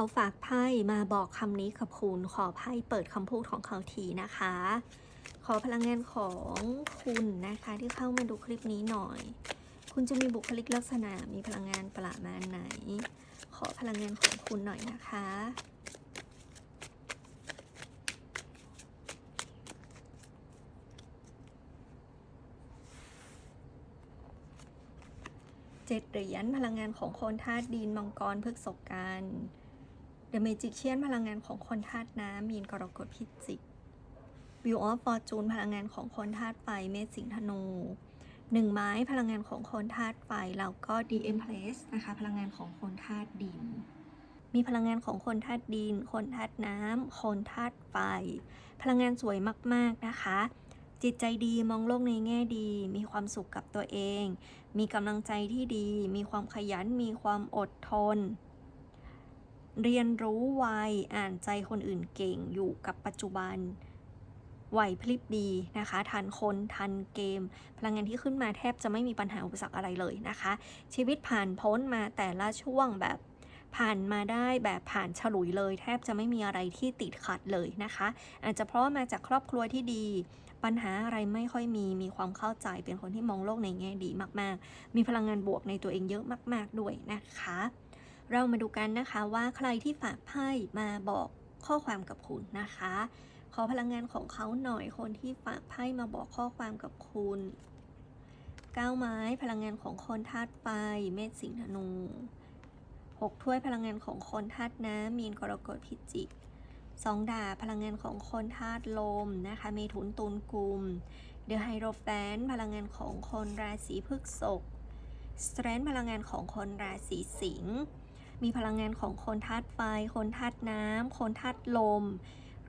เขาฝากไพ่มาบอกคำนี้กับคุณขอไพ่เปิดคำพูดของเขาทีนะคะ ขอพลังงานของคุณนะคะที่เข้ามาดูคลิปนี้หน่อย คุณจะมีบุคลิกลักษณะมีพลังงานประมาณไหน ขอพลังงานของคุณหน่อยนะคะเจ็ดเหรียญพลังงานของคนธาตุดินมังกรพฤกษกัน เดอะเมจิกเชียนพลังงานของคนธาตุน้ำมีนกรกฎพิจิกวิวออฟฟอร์จูนพลังงานของคนธาตุไฟเมษสิงธนูหนึ่งไม้พลังงานของคนธาตุไฟแล้วก็ดีเอ็มเพลสนะคะพลังงานของคนธาตุดิน มีพลังงานของคนธาตุดิน คนธาตุน้ำคนธาตุไฟ พลังงานสวยมากๆนะคะ จิตใจดีมองโลกในแง่ดี มีความสุขกับตัวเอง มีกำลังใจที่ดี มีความขยันมีความอดทน เรียนรู้ไวอ่านใจคนอื่นเก่งอยู่กับปัจจุบันไหวพลิบดีนะคะ ทันคน ทันเกม พลังงานที่ขึ้นมาแทบจะไม่มีปัญหาอุปสรรคอะไรเลยนะคะ ชีวิตผ่านพ้นมาแต่ละช่วงแบบผ่านมาได้แบบผ่านฉลุยเลย แทบจะไม่มีอะไรที่ติดขัดเลยนะคะ อาจจะเพราะว่ามาจากครอบครัวที่ดี ปัญหาอะไรไม่ค่อยมีมีความเข้าใจเป็นคนที่มองโลกในแง่ดีมาก ๆ มีพลังงานบวกในตัวเองเยอะมาก ๆ ด้วยนะคะ เรามาดูกันนะคะว่าใครที่ฝากไพ่มาบอกข้อความกับคุณนะคะ ขอพลังงานของเขาหน่อยคนที่ฝากไพ่มาบอกข้อความกับคุณก้าวไม้พลังงานของคนธาตุไฟเมษสิงห์ธนูหกถ้วยพลังงานของคนธาตุน้ำมีนกรกฎพิจิกสองดาพลังงานของคนธาตุลมนะคะเมถุนตุลกุมเดอะไฮโรแฟนพลังงานของคนราศีพฤษภสเตรนพลังงานของคนราศีสิงห์ มีพลังงานของคนธาตุไฟ คนธาตุน้ำ คนธาตุลม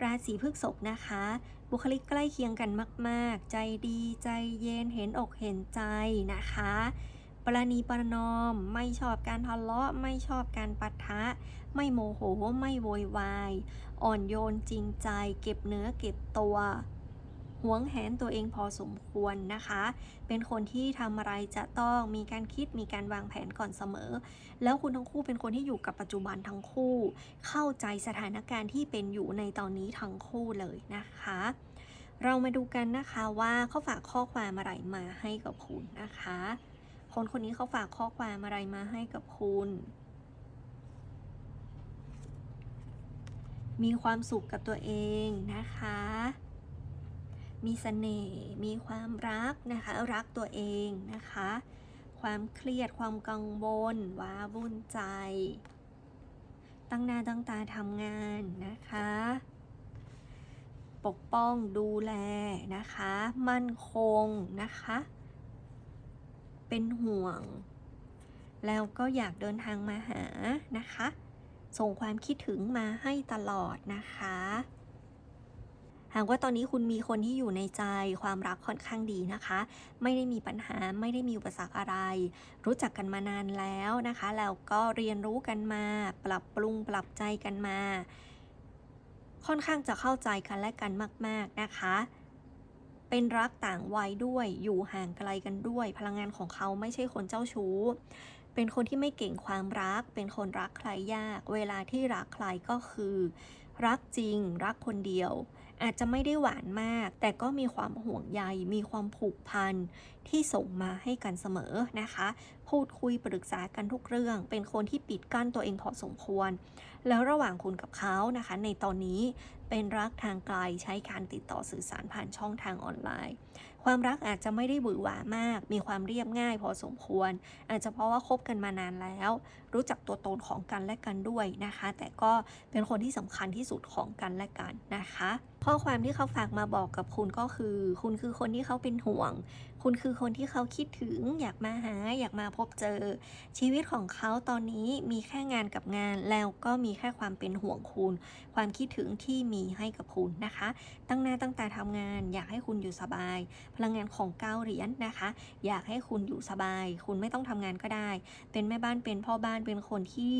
ราศีพฤษภนะคะ บุคลิกใกล้เคียงกันมาก ๆ ใจดีใจเย็นเห็นอกเห็นใจนะคะ ปราณีประนอมไม่ชอบการทะเลาะไม่ชอบการปะทะ ไม่โมโหไม่โวยวาย อ่อนโยนจริงใจ เก็บเนื้อเก็บตัว หวงแหนตัวเองพอสมควรนะคะ เป็นคนที่ทำอะไรจะต้องมีการคิดมีการวางแผนก่อนเสมอ แล้วคุณทั้งคู่เป็นคนที่อยู่กับปัจจุบันทั้งคู่ เข้าใจสถานการณ์ที่เป็นอยู่ในตอนนี้ทั้งคู่เลยนะคะ เรามาดูกันนะคะว่าเขาฝากข้อความอะไรมาให้กับคุณนะคะ คนคนนี้เขาฝากข้อความอะไรมาให้กับคุณมีความสุขกับตัวเองนะคะ มีเสน่ห์มีความรักนะคะ รักตัวเองนะคะ ความเครียดความกังวลว้าวุ่นใจ ตั้งหน้าตั้งตาทำงานนะคะ ปกป้องดูแลนะคะ มั่นคงนะคะ เป็นห่วง แล้วก็อยากเดินทางมาหานะคะ ส่งความคิดถึงมาให้ตลอดนะคะ หากว่าตอนนี้คุณมีคนที่อยู่ในใจความรักค่อนข้างดีนะคะ ไม่ได้มีปัญหาไม่ได้มีอุปสรรคอะไร รู้จักกันมานานแล้วนะคะ แล้วก็เรียนรู้กันมา ปรับปรุงปรับใจกันมา ค่อนข้างจะเข้าใจกันและกันมาก ๆนะคะ เป็นรักต่างวัยด้วยอยู่ห่างไกลกันด้วย พลังงานของเขาไม่ใช่คนเจ้าชู้เป็นคนที่ไม่เก่งความรัก เป็นคนรักใครยาก เวลาที่รักใครก็คือ รักจริง รักคนเดียว อาจจะไม่ได้หวานมาก แต่ก็มีความห่วงใย มีความผูกพันที่ส่งมาให้กันเสมอนะคะ พูดคุยปรึกษากันทุกเรื่อง เป็นคนที่ปิดกั้นตัวเองพอสมควร แล้วระหว่างคุณกับเขานะคะ ในตอนนี้เป็นรักทางไกลใช้การติดต่อสื่อสารผ่านช่องทางออนไลน์ ความรักอาจจะไม่ได้หวือหวามาก มีความเรียบง่ายพอสมควร อาจจะเพราะว่าคบกันมานานแล้ว รู้จักตัวตนของกันและกันด้วยนะคะ แต่ก็เป็นคนที่สำคัญที่สุดของกันและกันนะคะข้อความที่เขาฝากมาบอกกับคุณก็คือ คุณคือคนที่เขาเป็นห่วง คุณคือคนที่เขาคิดถึง อยากมาหา อยากมาพบเจอ ชีวิตของเขาตอนนี้มีแค่งานกับงานแล้วก็มีแค่ความเป็นห่วงคุณ ความคิดถึงที่มีให้กับคุณนะคะ ตั้งหน้าตั้งตาทำงาน อยากให้คุณอยู่สบาย พลังงานของเก้าเหรียญนะคะ อยากให้คุณอยู่สบาย คุณไม่ต้องทำงานก็ได้ เป็นแม่บ้านเป็นพ่อบ้านเป็นคนที่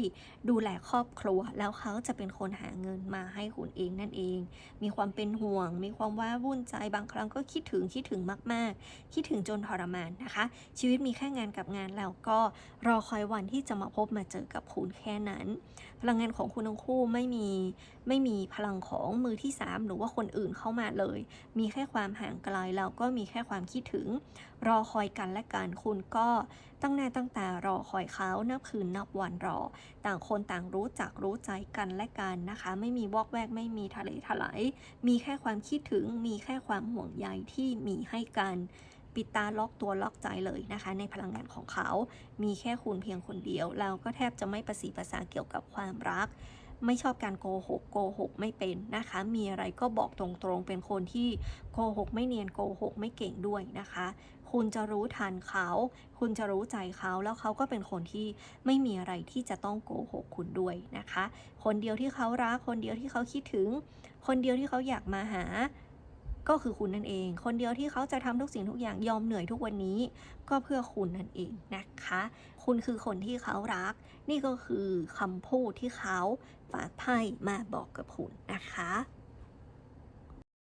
ดูแลครอบครัว แล้วเขาจะเป็นคนหาเงินมาให้คุณเองนั่นเอง มีความความเป็นห่วง มีความว้าวุ่นใจบางครั้งก็คิดถึงคิดถึงมาก ๆ คิดถึงจนทรมานนะคะ ชีวิตมีแค่งานกับงานแล้วก็รอคอยวันที่จะมาพบมาเจอกับคุณแค่นั้น พลังงานของคุณทั้งคู่ไม่มีไม่มีพลังของมือที่ 3 หรือว่าคนอื่นเข้ามาเลย มีแค่ความห่างไกลแล้วก็มีแค่ความคิดถึง รอคอยกันและกันคุณก็ตั้งหน้าตั้งตารอคอยเขานับคืนนับวันรอ ต่างคนต่างรู้จักรู้ใจกันและกันนะคะ ไม่มีวอกแวกไม่มีทะเลถลายมีแค่ความคิดถึง มีแค่ความห่วงใยที่มีให้กัน ปิดตาล็อกตัวล็อกใจเลยนะคะ ในพลังงานของเขา มีแค่คุณเพียงคนเดียว แล้วก็แทบจะไม่ประสีภาษาเกี่ยวกับความรัก ไม่ชอบการโกหก โกหกไม่เป็นนะคะ มีอะไรก็บอกตรงๆ เป็นคนที่โกหกไม่เนียน โกหกไม่เก่งด้วยนะคะ คุณจะรู้ทันเขา คุณจะรู้ใจเขาแล้วเขาก็เป็นคนที่ไม่มีอะไรที่จะต้องโกหกคุณด้วยนะคะ คนเดียวที่เขารัก คนเดียวที่เขาคิดถึง คนเดียวที่เขาอยากมาหา ก็คือคุณนั่นเอง คนเดียวที่เขาจะทำทุกสิ่งทุกอย่างยอมเหนื่อยทุกวันนี้ ก็เพื่อคุณนั่นเองนะคะ คุณคือคนที่เขารัก นี่ก็คือคำพูดที่เขาฝากไพ่มาบอกกับคุณนะคะ